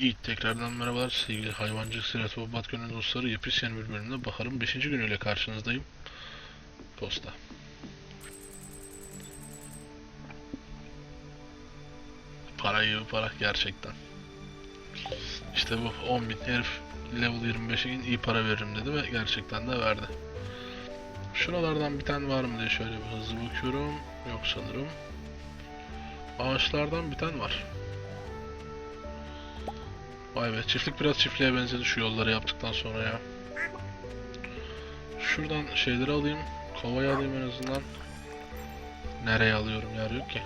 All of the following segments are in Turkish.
İyi tekrardan merhabalar sevgili hayvancılık Sirat ve Bat Gönül dostları Yepis yeni bir bölümde Bahar'ın 5. günüyle karşınızdayım. Posta. Para gibi para gerçekten. İşte bu 10 bin herif level 25'e in iyi para veririm dedi ve gerçekten de verdi. Şuralardan bir tane var mı diye şöyle bir hızlı bakıyorum. Yok sanırım. Ağaçlardan bir tane var. Vay be çiftlik biraz çiftliğe benzedi şu yolları yaptıktan sonra ya. Şuradan şeyleri alayım. Kovayı alayım en azından. Nereye alıyorum yer yok ki.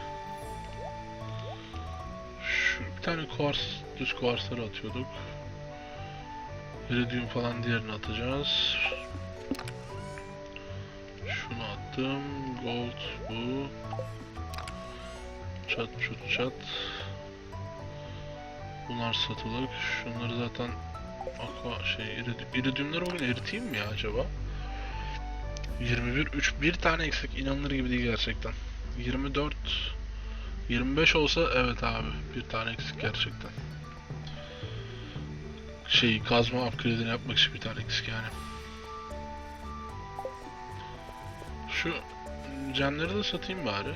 Şu bir tane kuars, düz kuarsları atıyorduk. Iridium falan diğerini atacağız. Şunu attım. Gold bu. Çat çut çat. Bunlar satılık. Şunları zaten aqua şey iridium, iridiumları bugün eriteyim mi ya acaba? 21 3 bir tane eksik inanılır gibi değil gerçekten. 24 25 olsa evet abi bir tane eksik gerçekten. Şey kazma upgrade'ini yapmak için bir tane eksik yani. Şu canları da satayım bari.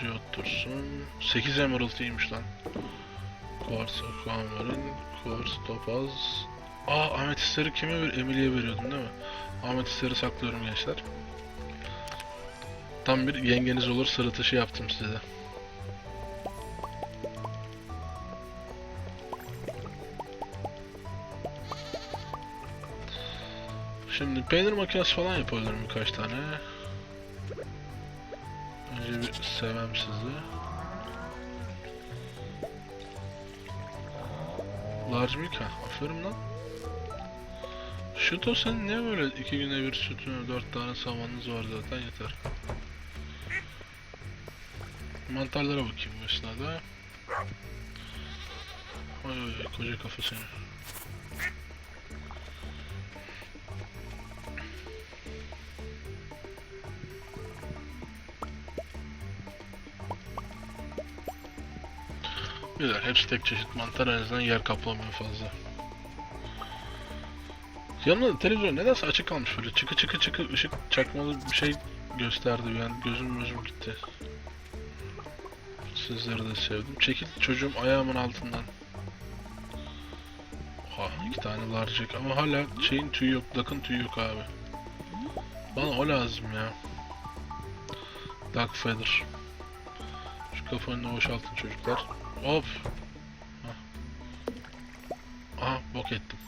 Geot dursun. 8 Emerald'ıymış lan. Quartz Aquamarine, Quartz Topaz. Aa ametistleri kime ver? Emily'e veriyordum değil mi? Ametistleri saklıyorum gençler. Tam bir yengeniz olur sırıtışı yaptım size de. Şimdi peynir makinesi falan yapabilirim birkaç tane. Önce bir sevem sizi. Large milk ha. Aferin lan. Şuto sen niye böyle iki güne bir sütünü dört tane samanınız var zaten yeter. Mantarlara bakayım bu esnada. Oy oy, koca kafa seni. Güzel, hepsi tek çeşit mantar en azından yer kaplamıyor fazla. Yanımda da televizyon nedense açık kalmış böyle çıkı çıkı çıkı ışık çakmalı bir şey gösterdi yani gözüm gözüm gitti. Sizleri de sevdim. Çekil çocuğum ayağımın altından. Oha iki tane larcık ama hala şeyin tüyü yok, dakın tüyü yok abi. Bana o lazım ya. Dark Feather. Şu kafanı boşaltın çocuklar. Hop. Aha bok ettim.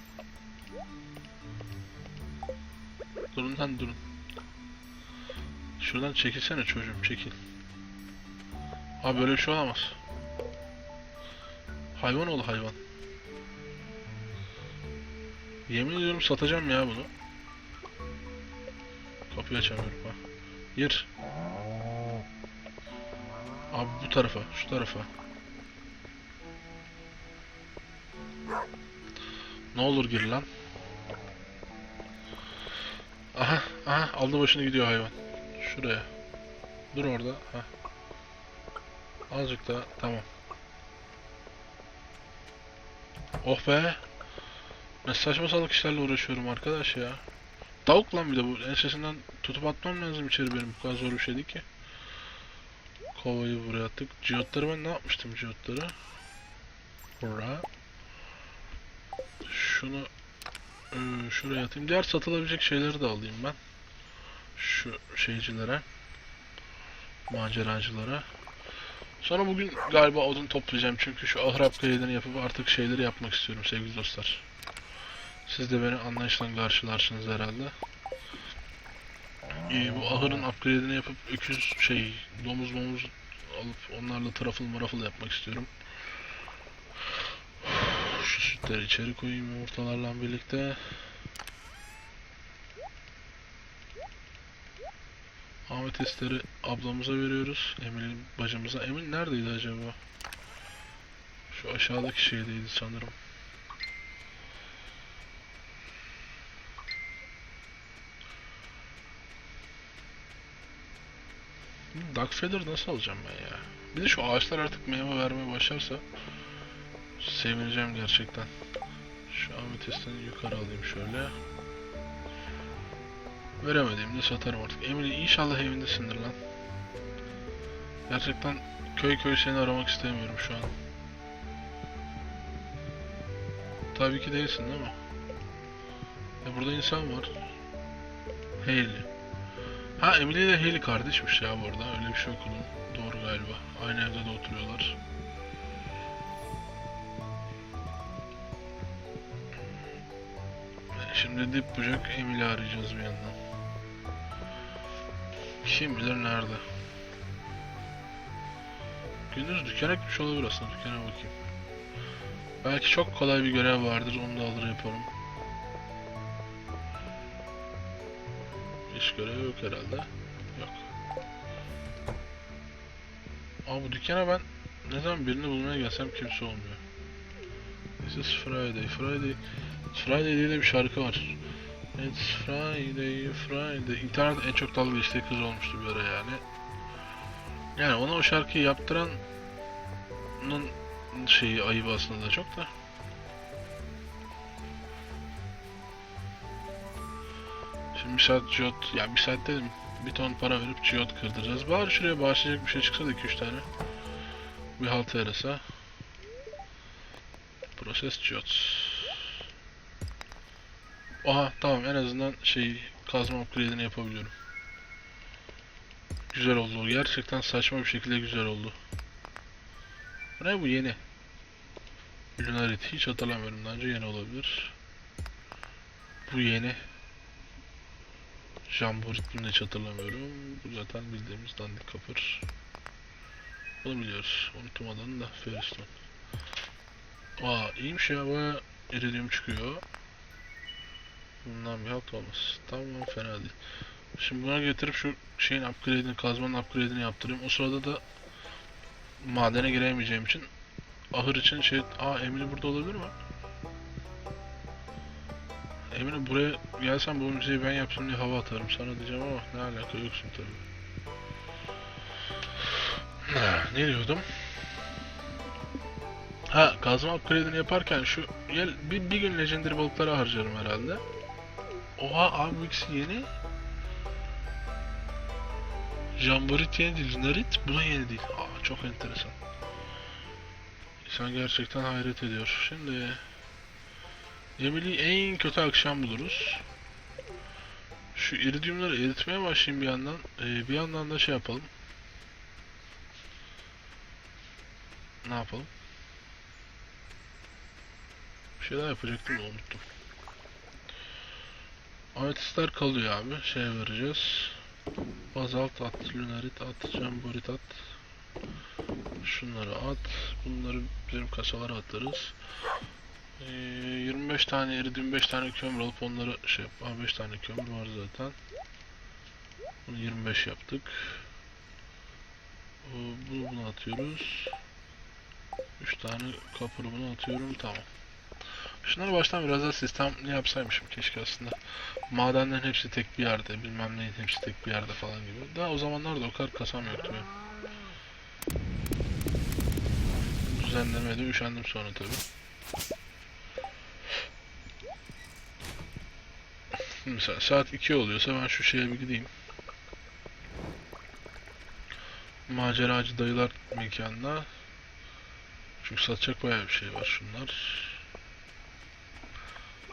Durun lan durun. Şuradan çekilsene çocuğum çekil. Ha böyle bir şey olamaz. Hayvan ol hayvan. Yemin ediyorum satacağım ya bunu. Kapıyı açamıyorum ha. Gir. Abi bu tarafa, şu tarafa. Ne olur gir lan. Aha, aha aldı başını gidiyor hayvan. Şuraya. Dur orada. Ha. Azıcık daha. Tamam. Oh be. Ne saçma salak işlerle uğraşıyorum arkadaş ya. Tavuk lan bir de bu. Ensesinden tutup atmam lazım içeri benim. Bu kadar zor bir şey değil ki. Kovayı buraya attık. Ciyotları ben ne yapmıştım ciyotları? Buraya. Şunu e, şuraya atayım. Diğer satılabilecek şeyleri de alayım ben. Şu şeycilere. Maceracılara. Sonra bugün galiba odun toplayacağım çünkü şu ahır upgrade'ini yapıp artık şeyleri yapmak istiyorum sevgili dostlar. Siz de beni anlayışla karşılarsınız herhalde. Ee, bu ahırın upgrade'ini yapıp öküz şey domuz momuz alıp onlarla trafıl marafıl yapmak istiyorum. Sütleri içeri koyayım yumurtalarla birlikte. Ametistleri ablamıza veriyoruz. Emin'in bacımıza. Emin neredeydi acaba? Şu aşağıdaki şeydeydi sanırım. Dark Feather nasıl alacağım ben ya? Bir de şu ağaçlar artık meyve vermeye başlarsa sevineceğim gerçekten. Şu ametistini yukarı alayım şöyle. Veremediğimde satarım artık. Emily inşallah evindesindir lan. Gerçekten köy köy seni aramak istemiyorum şu an. Tabii ki değilsin değil mi? E burada insan var. Hayley. Ha Emily ile Hayley kardeşmiş ya bu arada. Öyle bir şey okudum. Doğru galiba. Aynı evde de oturuyorlar. Şimdi dip bucak Emily arayacağız bir yandan. Kim bilir nerede. Gündüz dükkana gitmiş olabilir aslında. Dükkana bakayım. Belki çok kolay bir görev vardır. Onu da alır yaparım. İş görevi yok herhalde. Yok. Aa bu dükkana ben ne zaman birini bulmaya gelsem kimse olmuyor. This is Friday. Friday. Friday diye de bir şarkı var. It's Friday, Friday. İnternet en çok dalga geçtiği kız olmuştu bir ara yani. Yani ona o şarkıyı yaptıranın şeyi ayıbı aslında da çok da. Şimdi bir saat ciyot, ya bir saat dedim bir ton para verip ciyot kırdıracağız. Bari şuraya bağışlayacak bir şey çıksa da 2-3 tane. Bir halta yarasa. Proses ciyot. Aha tamam en azından şey kazma upgrade'ini yapabiliyorum. Güzel oldu. Gerçekten saçma bir şekilde güzel oldu. Ne bu yeni? Lunarit hiç hatırlamıyorum daha önce yeni olabilir. Bu yeni. Jamborit bunu hiç hatırlamıyorum. Bu zaten bildiğimiz dandik kapır. Bunu biliyoruz. Unuttum adını da Ferriston. Aa iyiymiş ya baya iridium çıkıyor. Bundan bir halt olmaz. Tamam fena değil. Şimdi buna getirip şu şeyin upgrade'ini, kazmanın upgrade'ini yaptırayım. O sırada da madene giremeyeceğim için ahır için şey... Aa Emily burada olabilir mi? Emine buraya gelsen bu müziği ben yapsam diye hava atarım sana diyeceğim ama ne alaka yoksun tabi. Ne diyordum? Ha kazma upgrade'ini yaparken şu bir, bir gün legendary balıklara harcarım herhalde. Oha abi yeni. Jamborit yeni değil, Narit bu da yeni değil. Aa çok enteresan. İnsan gerçekten hayret ediyor. Şimdi Emily en kötü akşam buluruz. Şu iridiumları eritmeye başlayayım bir yandan. Ee, bir yandan da şey yapalım. Ne yapalım? Bir şey daha yapacaktım da unuttum. Ametistler kalıyor abi. Şey vereceğiz. Bazalt at, lunarit at, jamborit at. Şunları at. Bunları bizim kasalara atarız. Ee, 25 tane iridium 5 tane kömür alıp onları şey yap. Aa, 5 tane kömür var zaten. Bunu 25 yaptık. Ee, Bunu buna atıyoruz. 3 tane kapırı buna atıyorum. Tamam. Şunları baştan biraz daha sistemli yapsaymışım keşke aslında. Madenlerin hepsi tek bir yerde, bilmem neyin hepsi tek bir yerde falan gibi. Daha o zamanlarda o kadar kasam yoktu benim. Düzenlemeye de üşendim sonra tabi. Mesela saat 2 oluyorsa ben şu şeye bir gideyim. Maceracı dayılar mekanına. Çünkü satacak bayağı bir şey var şunlar.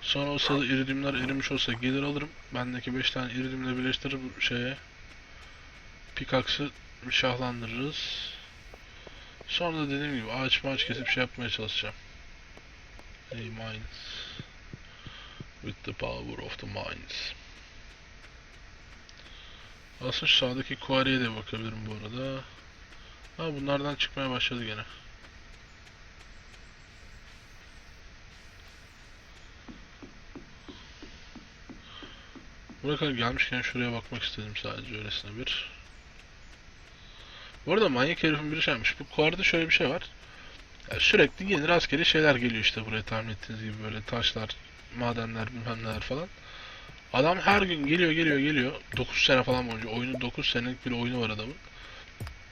Sonra o sırada iridiumlar erimiş olsa gelir alırım. Bendeki 5 tane iridiumle birleştirir bu şeye. Pikaks'ı şahlandırırız. Sonra da dediğim gibi ağaç maaç kesip şey yapmaya çalışacağım. Hey mines. With the power of the mines. Aslında şu sağdaki quarry'e de bakabilirim bu arada. Ha bunlardan çıkmaya başladı gene. Buraya kadar gelmişken şuraya bakmak istedim sadece öylesine bir. Bu arada manyak herifin biri şey yapmış. Bu kuarda şöyle bir şey var. Yani sürekli yeni rastgele şeyler geliyor işte buraya tahmin ettiğiniz gibi böyle taşlar, madenler, bilmem neler falan. Adam her gün geliyor geliyor geliyor. 9 sene falan boyunca oyunu 9 senelik bir oyunu var adamın.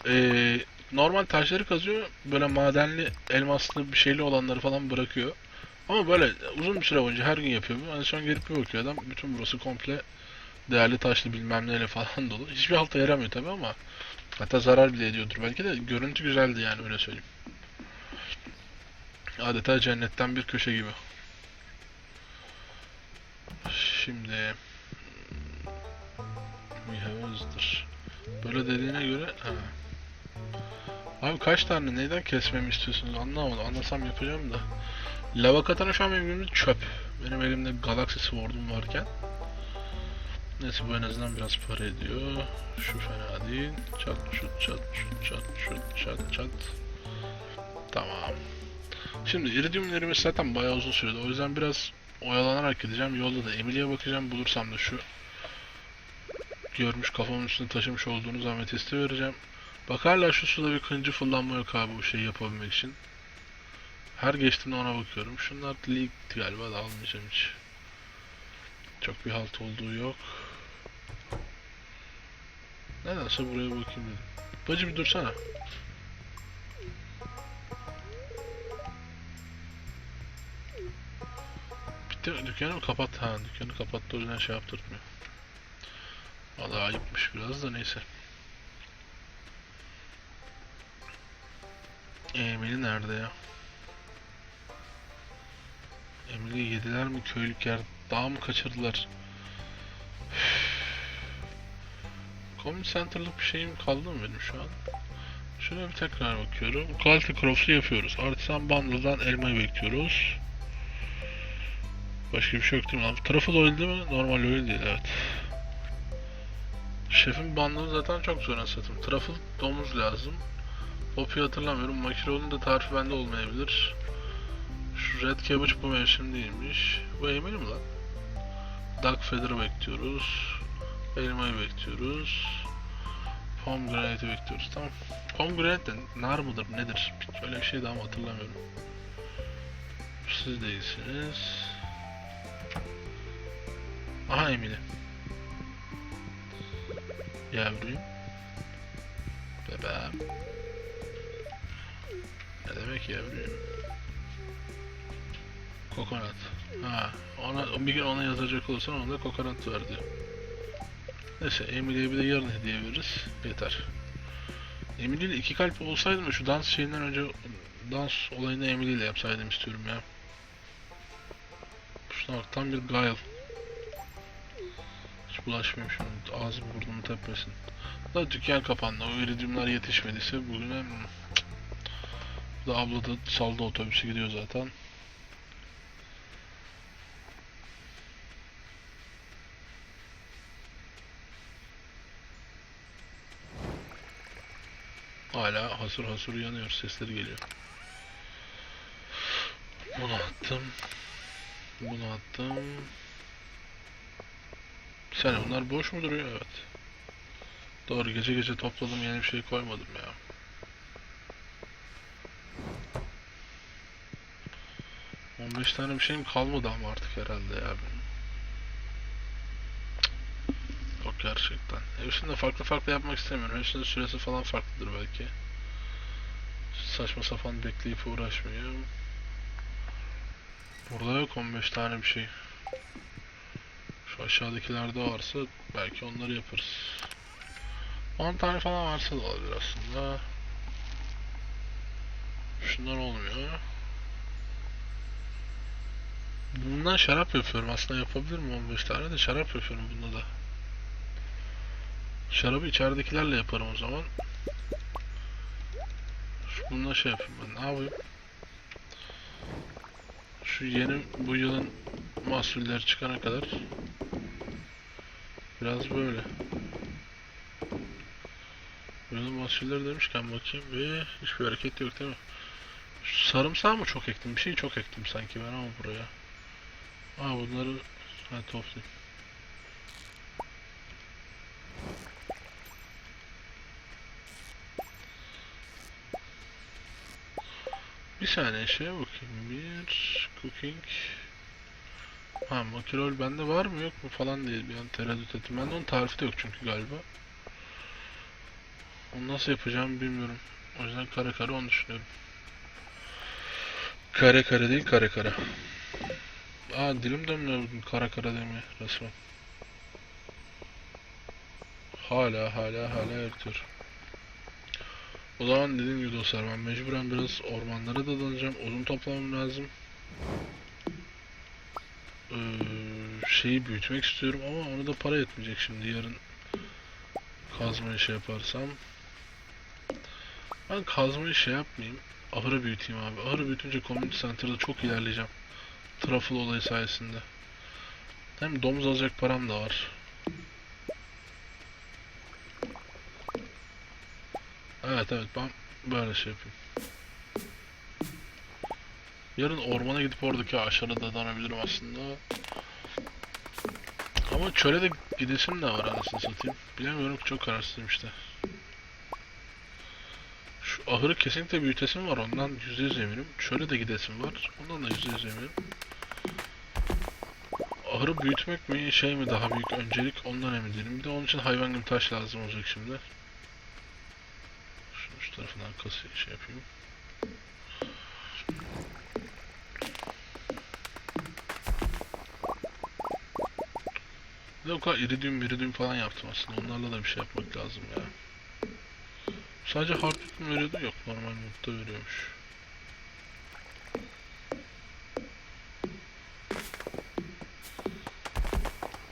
Ee, normal taşları kazıyor. Böyle madenli, elmaslı bir şeyli olanları falan bırakıyor. Ama böyle uzun bir süre boyunca her gün yapıyor. bu. En son gelip bir bakıyor adam. Bütün burası komple değerli taşlı bilmem neyle falan dolu. Hiçbir halta yaramıyor tabi ama hatta zarar bile ediyordur belki de görüntü güzeldi yani öyle söyleyeyim. Adeta cennetten bir köşe gibi. Şimdi have visitor. Böyle dediğine göre ha. Abi kaç tane neyden kesmemi istiyorsunuz anlamadım. Anlasam yapacağım da. Lava katana şu an benim çöp. Benim elimde Galaxy Sword'um varken. Neyse bu en azından biraz para ediyor. Şu fena değil. Çat çut çat çut çat çut çat çat. Tamam. Şimdi iridiumlerimiz zaten bayağı uzun sürdü. O yüzden biraz oyalanarak gideceğim. Yolda da Emily'e bakacağım. Bulursam da şu görmüş kafamın üstünde taşımış olduğunuz ametisti vereceğim. Bak hala şu suda bir kıncı fırlanma yok abi bu şeyi yapabilmek için. Her geçtiğimde ona bakıyorum. Şunlar leak galiba da almayacağım hiç. Çok bir halt olduğu yok. Nedense buraya bakayım dedim. Bacı bir dursana. Bitti dükkanı mı kapat? Ha dükkanı kapattı o yüzden şey yaptırtmıyor. Valla ayıpmış biraz da neyse. Emily nerede ya? Emily'yi yediler mi köylük yer? Daha mı kaçırdılar? Community Center'lık bir şeyim kaldı mı benim şu an? Şöyle bir tekrar bakıyorum. Quality Crofts'u yapıyoruz. Artisan Bundle'dan elmayı bekliyoruz. Başka bir şey yok değil mi? Truffle oil değil mi? Normal oil değil evet. Şefin bandını zaten çok zor satım. Truffle domuz lazım. Poppy'yi hatırlamıyorum. Makironun da tarifi bende olmayabilir. Red Cabbage bu mevsim değilmiş. Bu Emily mi lan? Dark Feather'ı bekliyoruz. Elmayı bekliyoruz. Pomegranate'i bekliyoruz. Tamam. Pomegranate de nar mıdır nedir? Öyle bir şey daha mı hatırlamıyorum. Siz değilsiniz. Aha Emily. Yavrum. Bebeğim. Ne demek yavrum? Kokonat. Ha, ona bir gün ona yazacak olursan ona da kokonat ver diyor. Neyse Emily'ye bir de yarın hediye veririz. Yeter. Emily iki kalp olsaydım şu dans şeyinden önce dans olayını Emily yapsaydım istiyorum ya. Şuna bak tam bir Guile. Hiç bulaşmayayım şimdi. Ağzım burnumu tepmesin. Da dükkan kapandı. O iridiumlar yetişmediyse bugün hem... Bu da abla da saldı otobüsü gidiyor zaten. Hala hasır hasır yanıyor. Sesleri geliyor. Bunu attım. Bunu attım. Sen bunlar boş mu duruyor? Evet. Doğru gece gece topladım yeni bir şey koymadım ya. On beş tane bir şeyim kalmadı ama artık herhalde ya benim. Cık. Yok gerçekten. Hepsini de farklı farklı yapmak istemiyorum. Hepsinin süresi falan farklıdır belki. Saçma sapan bekleyip uğraşmayayım. Burada yok 15 tane bir şey. Şu aşağıdakilerde varsa belki onları yaparız. 10 tane falan varsa da olabilir aslında. Şunlar olmuyor. Bundan şarap yapıyorum. Aslında yapabilir mi 15 tane de şarap yapıyorum bunda da. Şarabı içeridekilerle yaparım o zaman. Bununla şey yapayım ben. Ne yapayım? Şu yeni bu yılın mahsulleri çıkana kadar biraz böyle. Bu yılın mahsulleri demişken bakayım ve hiçbir hareket yok değil mi? Şu sarımsağı mı çok ektim? Bir şey çok ektim sanki ben ama buraya. Aa bunları ha, toplayayım. Saniye şeye bakayım. Bir cooking. Ha makrol bende var mı yok mu falan diye bir an tereddüt ettim. Bende onun tarifi de yok çünkü galiba. Onu nasıl yapacağımı bilmiyorum. O yüzden kare kare onu düşünüyorum. Kare kare değil kare kare. Aa dilim dönmüyor bugün kara kara demeye resmen. Hala hala hala eritiyor. O zaman dediğim gibi dostlar ben mecburen biraz ormanlara da dalacağım. Odun toplamam lazım. Ee, şeyi büyütmek istiyorum ama onu da para yetmeyecek şimdi yarın kazmayı şey yaparsam. Ben kazmayı şey yapmayayım. Ahırı büyüteyim abi. Ahırı büyütünce community center'da çok ilerleyeceğim. Truffle olayı sayesinde. Hem domuz alacak param da var. Evet evet ben böyle şey yapayım. Yarın ormana gidip oradaki ağaçlara da danabilirim aslında. Ama çöle de gidesim de var anasını satayım. Bilemiyorum çok kararsızım işte. Şu ahırı kesinlikle büyütesim var ondan %100 eminim. Çöle de gidesim var. Ondan da %100 eminim. Ahırı büyütmek mi şey mi daha büyük öncelik ondan emin değilim. Bir de onun için hayvan gibi taş lazım olacak şimdi. Şu tarafından kasayı şey yapayım. Bir de o kadar iridium iridium falan yaptım aslında. Onlarla da bir şey yapmak lazım ya. Sadece hardwood mu veriyordu? Yok normal modda veriyormuş.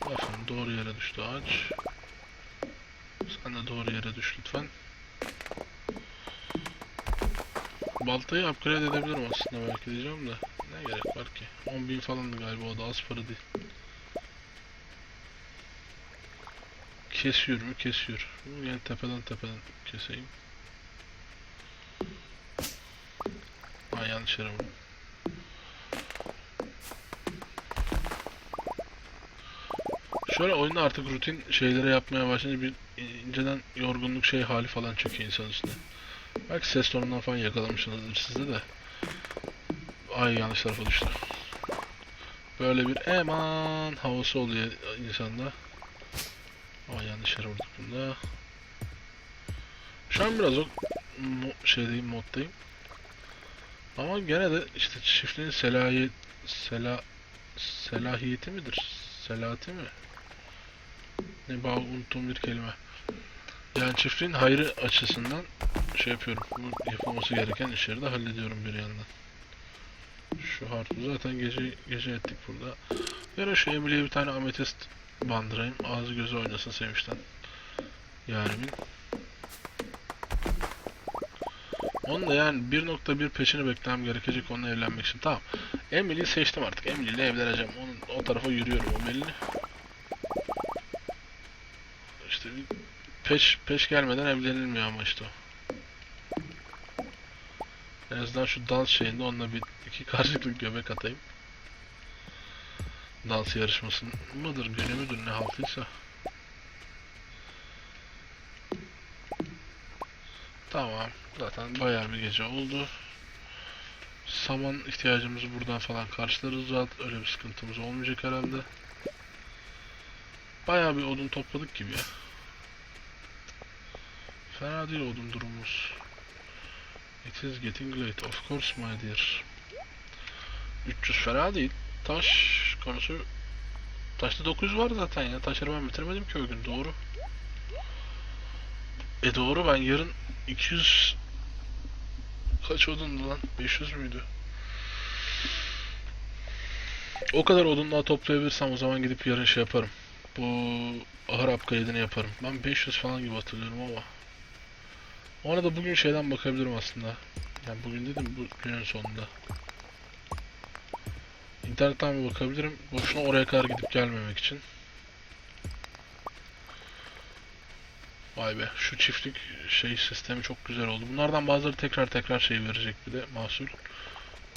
Bakın doğru yere düştü ağaç. Sen de doğru yere düş lütfen. Baltayı upgrade edebilirim aslında belki diyeceğim de. Ne gerek var ki? 10.000 falandı galiba o da az para değil. Kesiyor mu? Kesiyor. Yani tepeden tepeden keseyim. Ha yanlış yere vurdum. Şöyle oyunda artık rutin şeyleri yapmaya başlayınca bir inceden yorgunluk şey hali falan çöküyor insan üstüne. Belki ses tonundan falan yakalamışsınızdır sizde de. Ay yanlış tarafa düştü. Böyle bir eman havası oluyor insanda. Ama yanlış yere vurduk bunda. Şu an biraz o şeydeyim moddayım. Ama gene de işte çiftliğin selahiyet sela selahiyeti midir? Selati mi? Ne bağ unuttuğum bir kelime. Yani çiftliğin hayrı açısından şey yapıyorum. Bu yapılması gereken işleri de hallediyorum bir yandan. Şu harfı zaten gece gece ettik burada. Yarın şu Emily'ye bir tane ametist bandırayım. Ağzı gözü oynasın sevinçten. Yarimin. Onun da yani 1.1 peşini beklemem gerekecek onunla evlenmek için. Tamam. Emily'yi seçtim artık. Emily ile evleneceğim. Onun o tarafa yürüyorum o belli. Peş peş gelmeden evlenilmiyor ama işte. En azından şu dans şeyinde onunla bir iki karşılıklı göbek atayım. Dans yarışmasın mıdır, günü müdür ne haltıysa. Tamam. Zaten bayağı bir gece oldu. Saman ihtiyacımızı buradan falan karşılarız zaten. Öyle bir sıkıntımız olmayacak herhalde. Bayağı bir odun topladık gibi ya. Fena değil odun durumumuz. It is getting late. Of course my dear. 300 fena değil. Taş konusu... Taşta 900 var zaten ya. Taşları ben bitirmedim ki o gün. Doğru. E doğru ben yarın 200... Kaç odundu lan? 500 müydü? O kadar odun daha toplayabilirsem o zaman gidip yarın şey yaparım. Bu ahır upgrade'ini yaparım. Ben 500 falan gibi hatırlıyorum ama. Ona da bugün şeyden bakabilirim aslında. Yani bugün dedim bu günün sonunda. İnternetten bir bakabilirim. Boşuna oraya kadar gidip gelmemek için. Vay be şu çiftlik şey sistemi çok güzel oldu. Bunlardan bazıları tekrar tekrar şey verecek bir de mahsul.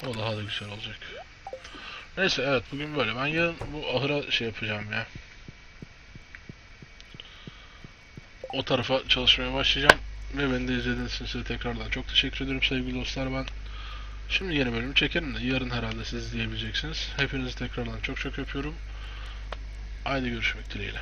O daha da güzel olacak. Neyse evet bugün böyle. Ben yarın bu ahıra şey yapacağım ya. O tarafa çalışmaya başlayacağım. Ve beni de izlediğiniz için size tekrardan çok teşekkür ederim sevgili dostlar. Ben şimdi yeni bölümü çekerim de yarın herhalde siz izleyebileceksiniz. Hepinizi tekrardan çok çok öpüyorum. Haydi görüşmek dileğiyle.